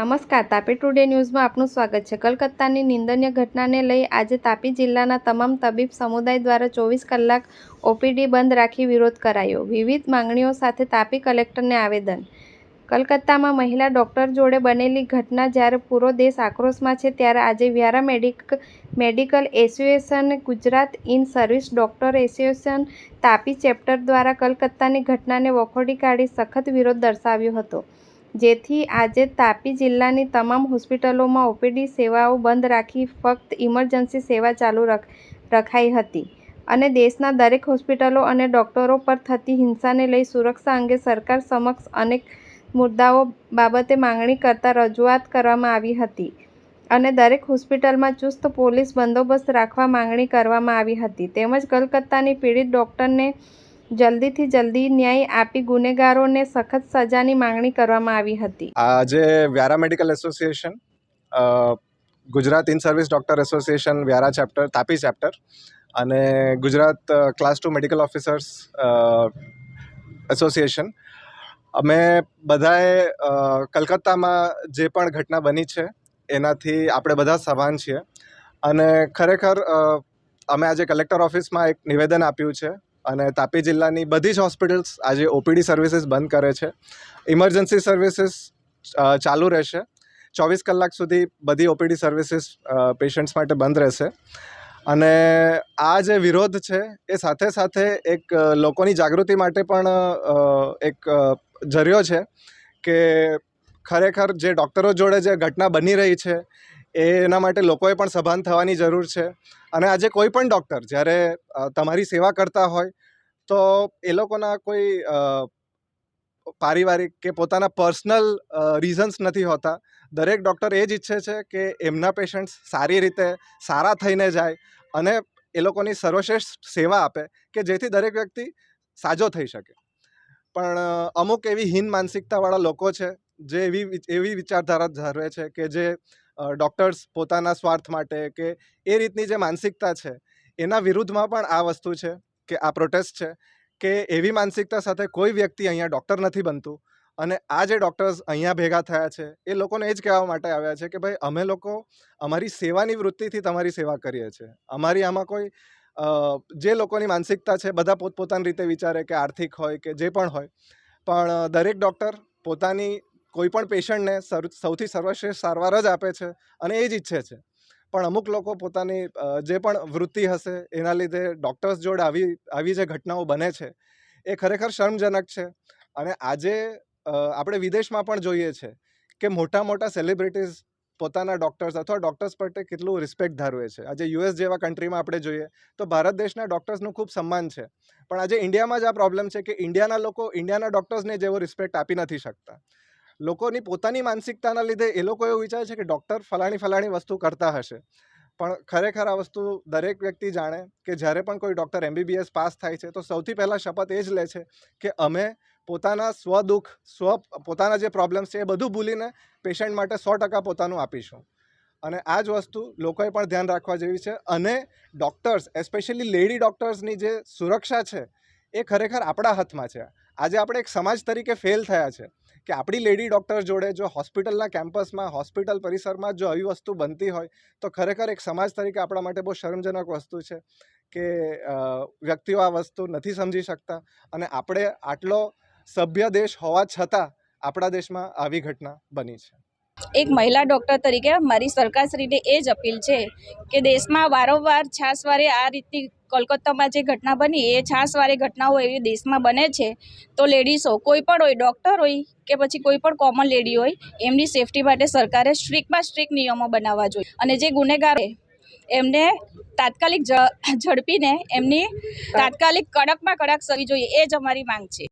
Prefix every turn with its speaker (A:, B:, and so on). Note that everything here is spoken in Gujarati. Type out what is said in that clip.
A: નમસ્કાર, તાપી ટુડે ન્યૂઝમાં આપનું સ્વાગત છે. કલકત્તાની નિંદનીય ઘટનાને લઈ આજે તાપી જિલ્લાના તમામ તબીબ સમુદાય દ્વારા ચોવીસ કલાક ઓપીડી બંધ રાખી વિરોધ કરાયો. વિવિધ માંગણીઓ સાથે તાપી કલેક્ટરને આવેદન. કલકત્તામાં મહિલા ડૉક્ટર જોડે બનેલી ઘટના જ્યારે પૂરો દેશ આક્રોશમાં છે, ત્યારે આજે Vyara medic, medical association, Gujarat in service doctor association, Tapi chapter દ્વારા કલકત્તાની ઘટનાને વખોડી કાઢી સખત વિરોધ દર્શાવ્યો હતો. જેથી આજે તાપી જિલ્લાની તમામ હોસ્પિટલોમાં ઓપીડી સેવાઓ બંધ રાખી ફક્ત ઇમરજન્સી સેવા ચાલુ રખ, રખાઈ હતી. અને દેશના દરેક હોસ્પિટલો અને ડોક્ટરો પર થતી હિંસાને લઈ સુરક્ષા અંગે સરકાર સમક્ષ અનેક મુદ્દાઓ બાબતે માંગણી કરતા રજૂઆત કરવામાં આવી હતી. અને દરેક હોસ્પિટલમાં ચુસ્ત પોલીસ બંદોબસ્ત રાખવા માંગણી કરવામાં આવી હતી. તેમજ કલકત્તાની પીડિત ડોક્ટરને જલ્દીથી જલ્દી ન્યાય આપી ગુનેગારોને સખત સજાની માંગણી કરવામાં આવી હતી.
B: આજે Vyara medical association Gujarat in service doctor association Vyara chapter, Tapi chapter અને Gujarat class two medical officers association. અમે બધાએ કલકત્તામાં જે પણ ઘટના બની છે, એનાથી આપણે બધા સભાન છીએ. અને ખરેખર અમે આજે કલેક્ટર ઓફિસમાં એક નિવેદન આપ્યું છે અને તાપી જિલ્લાની બધી જ હોસ્પિટલ્સ આજે ઓપીડી સર્વિસીસ બંધ કરે છે. ઇમરજન્સી સર્વિસીસ ચાલુ રહેશે. ચોવીસ કલાક સુધી બધી ઓપીડી સર્વિસીસ પેશન્ટ્સ માટે બંધ રહેશે. અને આ જે વિરોધ છે, એ સાથે સાથે એક લોકોની જાગૃતિ માટે પણ એક જરિયો છે કે ખરેખર જે ડૉક્ટરો જોડે જે ઘટના બની રહી છે એના માટે લોકોએ પણ સભાન થવાની જરૂર છે. અને આજે કોઈ પણ ડૉક્ટર જ્યારે તમારી સેવા કરતા હોય, તો એ લોકોના કોઈ પારિવારિક કે પોતાના પર્સનલ રીઝન્સ નથી હોતા. દરેક ડૉક્ટર એ જ ઈચ્છે છે કે એમના પેશન્ટ્સ સારી રીતે સારા થઈને જાય અને એ લોકોની સર્વશ્રેષ્ઠ સેવા આપે કે જેથી દરેક વ્યક્તિ સાજો થઈ શકે. પણ અમુક એવી હીન માનસિકતાવાળા લોકો છે, જે એવી એવી વિચારધારા ધરાવે છે કે જે ડૉક્ટર્સ પોતાના સ્વાર્થ માટે કે એ રીતની જે માનસિકતા છે, એના વિરુદ્ધમાં પણ આ વસ્તુ છે કે આ પ્રોટેસ્ટ છે કે એવી માનસિકતા સાથે કોઈ વ્યક્તિ અહીંયા ડૉક્ટર નથી બનતું. અને આ જે ડૉક્ટર્સ અહીંયા ભેગા થયા છે, એ લોકોને એ જ કહેવા માટે આવ્યા છે કે ભાઈ, અમે લોકો અમારી સેવાની વૃત્તિથી તમારી સેવા કરીએ છીએ. અમારી આમાં કોઈ જે લોકોની માનસિકતા છે, બધા પોતપોતાની રીતે વિચારે કે આર્થિક હોય કે જે પણ હોય. પણ દરેક ડૉક્ટર પોતાની કોઈ પણ પેશન્ટને સૌથી સર્વશ્રેષ્ઠ સારવાર જ આપે છે અને એ જ ઈચ્છે છે. પણ અમુક લોકો પોતાની જે પણ વૃત્તિ હશે એના લીધે ડૉક્ટર્સ જોડે આવી આવી જે ઘટનાઓ બને છે, એ ખરેખર શર્મજનક છે. અને આજે આપણે વિદેશમાં પણ જોઈએ છે કે મોટા મોટા સેલિબ્રિટીઝ પોતાના ડૉક્ટર્સ અથવા ડૉક્ટર્સ પ્રત્યે કેટલું રિસ્પેક્ટ ધારવે છે. આજે યુએસ જેવા કન્ટ્રીમાં આપણે જોઈએ તો ભારત દેશના ડૉક્ટર્સનું ખૂબ સન્માન છે. પણ આજે ઇન્ડિયામાં જ આ પ્રોબ્લેમ છે કે ઇન્ડિયાના લોકો, ઇન્ડિયાના ડૉક્ટર્સને જેવો રિસ્પેક્ટ આપી નથી શકતા. લોકોની પોતાની માનસિકતાના લીધે એ લોકો એવું વિચારે છે કે ડૉક્ટર ફલાણી ફલાણી વસ્તુ કરતા હશે. પણ ખરેખર આ વસ્તુ દરેક વ્યક્તિ જાણે કે જ્યારે પણ કોઈ ડૉક્ટર એમબીબીએસ પાસ થાય છે, તો સૌથી પહેલાં શપથ એ જ લે છે કે અમે પોતાના સ્વદુઃખ, સ્વ, પોતાના જે પ્રોબ્લેમ્સ છે એ બધું ભૂલીને પેશન્ટ માટે સો ટકા પોતાનું આપીશું. અને આ જ વસ્તુ લોકોએ પણ ધ્યાન રાખવા જેવી છે અને ડૉક્ટર્સ એસ્પેશિયલી લેડી ડૉક્ટર્સની જે સુરક્ષા છે, એ ખરેખર આપણા હાથમાં છે. આજે આપણે એક સમાજ તરીકે ફેલ થયા છે. કે આપણી લેડી ડૉક્ટર જોડે જો હોસ્પિટલના કેમ્પસમાં, હોસ્પિટલ પરિસરમાં જો આવી વસ્તુ બનતી હોય, તો ખરેખર એક સમાજ તરીકે આપણા માટે બહુ શરમજનક વસ્તુ છે કે વ્યક્તિઓ આ વસ્તુ નથી સમજી શકતા અને આપણે આટલો સભ્ય દેશ હોવા છતાં આપણા દેશમાં આવી ઘટના બની છે.
C: એક મહિલા ડૉક્ટર તરીકે મારી સરકારશ્રીને એ જ અપીલ છે કે દેશમાં વારંવાર છાસવારે આ રીતની કોલકાતામાં જે ઘટના બની, એ છાસવારે ઘટનાઓ એવી દેશમાં બને છે, તો લેડીઝો, કોઈ પણ હોય, ડૉક્ટર હોય કે પછી કોઈ પણ કોમન લેડી હોય, એમની સેફટી માટે સરકારે સ્ટ્રિક્ટમાં સ્ટ્રિક્ટ નિયમો બનાવવા જોઈએ. અને જે ગુનેગાર એમને તાત્કાલિક ઝડપીને એમની તાત્કાલિક કડકમાં કડક સવી જોઈએ, એ જ અમારી માંગ છે.